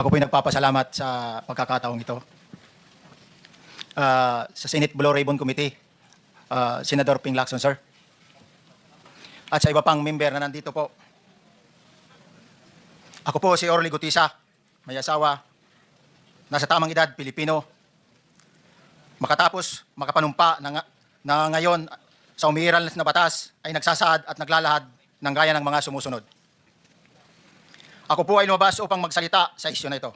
Ako po'y nagpapasalamat sa pagkakataong ito. Ah, sa Senate Blue Ribbon Committee, ah, Senador Ping Lacson, sir. At sa iba pang member na nandito po. Ako po si Orly Gutisa, may asawa, nasa tamang edad, Pilipino. Makatapos, makapanumpa na, na ngayon sa umiiral na batas ay nagsasaad at naglalahad ng gaya ng mga sumusunod. Ako po ay lumabas upang magsalita sa isyu na ito.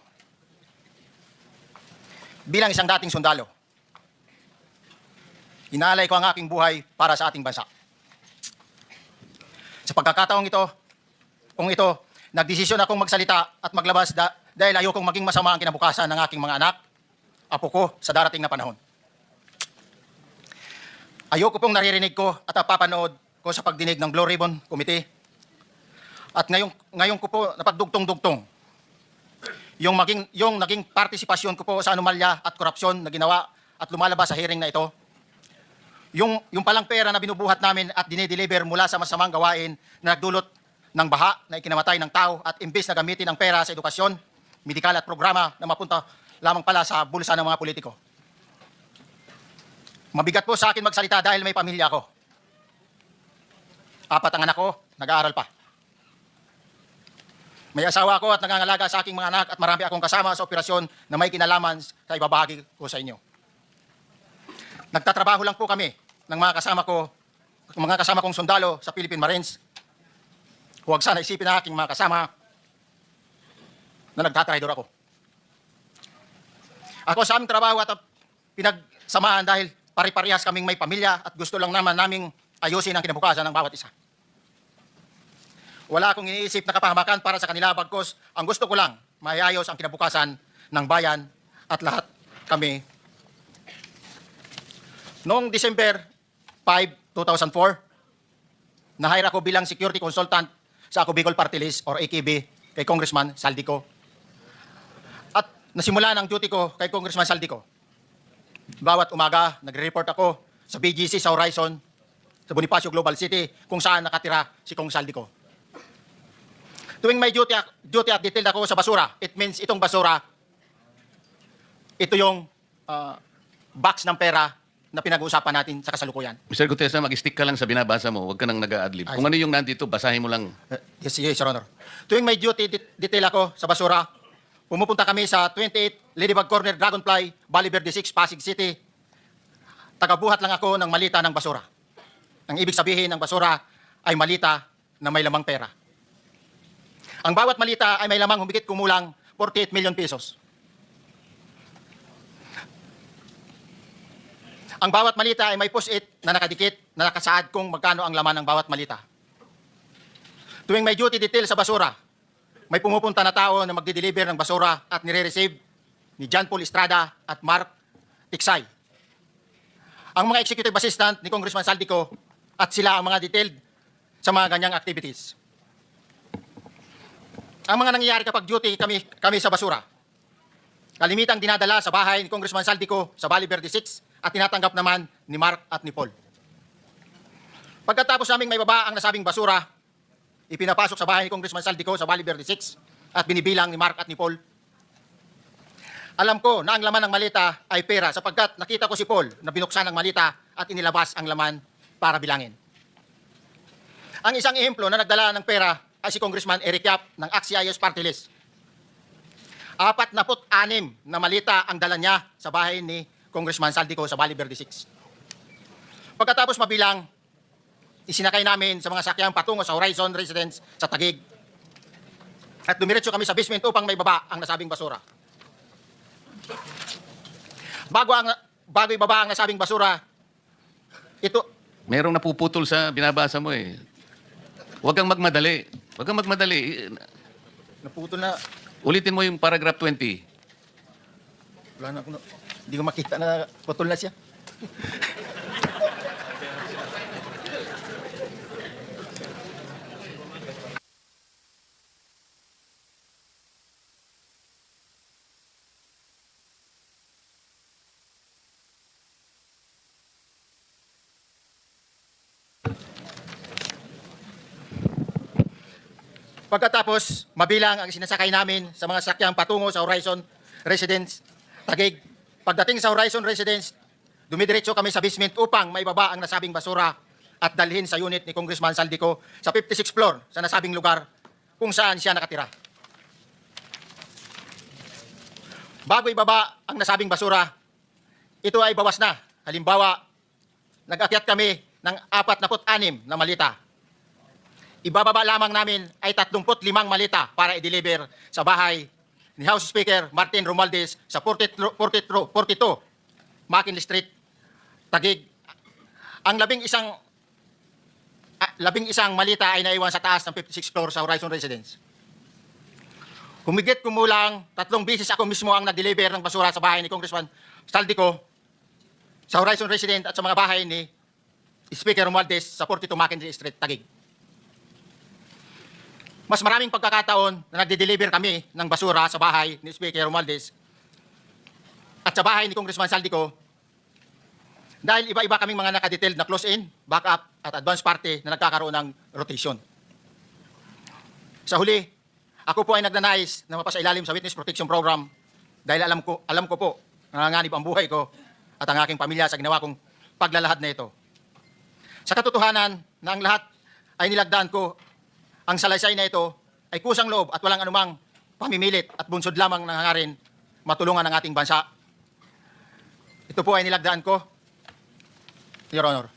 Bilang isang dating sundalo, inaalay ko ang aking buhay para sa ating bansa. Sa pagkakataong ito, kung ito, nagdesisyon akong magsalita at maglabas da- dahil ayokong maging masama ang kinabukasan ng aking mga anak, apo ko sa darating na panahon. Ayoko pong naririnig ko at napapanood ko sa pagdinig ng Blue Ribbon Committee at ngayon, ngayon ko po napagdugtong-dugtong yung, maging, yung naging partisipasyon ko po sa anomalya at korupsyon na ginawa at lumalabas sa hearing na ito. Yung, yung palang pera na binubuhat namin at dinideliver mula sa masamang gawain na nagdulot ng baha na ikinamatay ng tao at imbis na gamitin ang pera sa edukasyon, medikal at programa na mapunta lamang pala sa bulsa ng mga politiko. Mabigat po sa akin magsalita dahil may pamilya ako. Apat ang anak ko, nag-aaral pa. May asawa ako at nangangalaga sa aking mga anak at marami akong kasama sa operasyon na may kinalaman sa ibabahagi ko sa inyo. Nagtatrabaho lang po kami ng mga kasama ko, mga kasama kong sundalo sa Philippine Marines. Huwag sana isipin ng aking mga kasama na nagtatraidor ako. Ako sa aming trabaho at pinagsamahan dahil pari-parehas kaming may pamilya at gusto lang naman naming ayusin ang kinabukasan ng bawat isa. Wala akong iniisip na kapahamakan para sa kanila bagkos ang gusto ko lang maayos ang kinabukasan ng bayan at lahat kami. Noong December 5, 2004, na-hire ako bilang security consultant sa Ako Bicol Party List or AKB kay Congressman Saldico. At nasimula ng duty ko kay Congressman Saldico. Bawat umaga, nagre-report ako sa BGC sa Horizon, sa Bonifacio Global City, kung saan nakatira si Kong Saldico. Tuwing may duty, duty at detailed ako sa basura, it means itong basura, ito yung ah, box ng pera na pinag-uusapan natin sa kasalukuyan. Mr. Gutesa, mag-stick ka lang sa binabasa mo. Huwag ka nang nag-adlib. Kung ano yung nandito, basahin mo lang. Uh, yes, yes, Your Honor. Tuwing may duty det- detail ako sa basura, pumupunta kami sa 28 Ladybug Corner Dragonfly, Valley Verde 6, Pasig City. Tagabuhat lang ako ng malita ng basura. Ang ibig sabihin ng basura ay malita na may lamang pera. Ang bawat malita ay may lamang humigit kumulang 48 million pesos. Ang bawat malita ay may post-it na nakadikit na nakasaad kung magkano ang laman ng bawat malita. Tuwing may duty detail sa basura, may pumupunta na tao na magdi-deliver ng basura at nire-receive ni John Paul Estrada at Mark Tiksay. Ang mga executive assistant ni Congressman Saldico at sila ang mga detailed sa mga ganyang activities. Ang mga nangyayari kapag duty kami, kami sa basura. Kalimitang dinadala sa bahay ni Congressman Saldico sa Valley Verde 6 at tinatanggap naman ni Mark at ni Paul. Pagkatapos naming may baba ang nasabing basura, ipinapasok sa bahay ni Congressman Saldico sa Valley Verde 6 at binibilang ni Mark at ni Paul. Alam ko na ang laman ng malita ay pera sapagkat nakita ko si Paul na binuksan ang malita at inilabas ang laman para bilangin. Ang isang ehemplo na nagdala ng pera ay si Congressman Eric Yap ng Axiayos Party List. Apat na put anim na malita ang dala niya sa bahay ni Congressman Saldico sa Valley Verde 6. Pagkatapos mabilang, isinakay namin sa mga sakyang patungo sa Horizon Residence sa Tagig. At dumiretso kami sa basement upang may baba ang nasabing basura. Bago ang bago ibaba ang nasabing basura, ito Merong napuputol sa binabasa mo eh. Huwag kang magmadali. Huwag kang magmadali. naputol na Ulitin mo yung paragraph 20. wala na ako na, hindi ko makita na putol na siya. Pagkatapos, mabilang ang sinasakay namin sa mga sakyang patungo sa Horizon Residence, Tagig. Pagdating sa Horizon Residence, dumidiretso kami sa basement upang maibaba ang nasabing basura at dalhin sa unit ni Congressman Saldico sa 56th floor sa nasabing lugar kung saan siya nakatira. Bago ibaba ang nasabing basura, ito ay bawas na. Halimbawa, nag-akyat kami ng 46 na malita. Ibababa lamang namin ay 35 malita para i-deliver sa bahay ni House Speaker Martin Romualdez sa 42, 42, 42 McKinley Street, Tagig. Ang labing isang ah, labing isang malita ay naiwan sa taas ng 56th floor sa Horizon Residence. Humigit kumulang tatlong bisis ako mismo ang nag-deliver ng basura sa bahay ni Congressman Saldico sa Horizon Resident at sa mga bahay ni Speaker Romualdez sa 42 Mackenzie Street, Taguig. Mas maraming pagkakataon na nagde-deliver kami ng basura sa bahay ni Speaker Romualdez at sa bahay ni Congressman Saldico dahil iba-iba kaming mga nakadetailed na close-in, backup at advance party na nagkakaroon ng rotation. Sa huli, ako po ay nagnanais na mapasailalim sa Witness Protection Program dahil alam ko, alam ko po nanganganib ang buhay ko at ang aking pamilya sa ginawa kong paglalahad na ito. Sa katotohanan na ang lahat ay nilagdaan ko, ang salaysay na ito ay kusang loob at walang anumang pamimilit at bunsod lamang ng hangarin matulungan ang ating bansa. Ito po ay nilagdaan ko, Your Honor.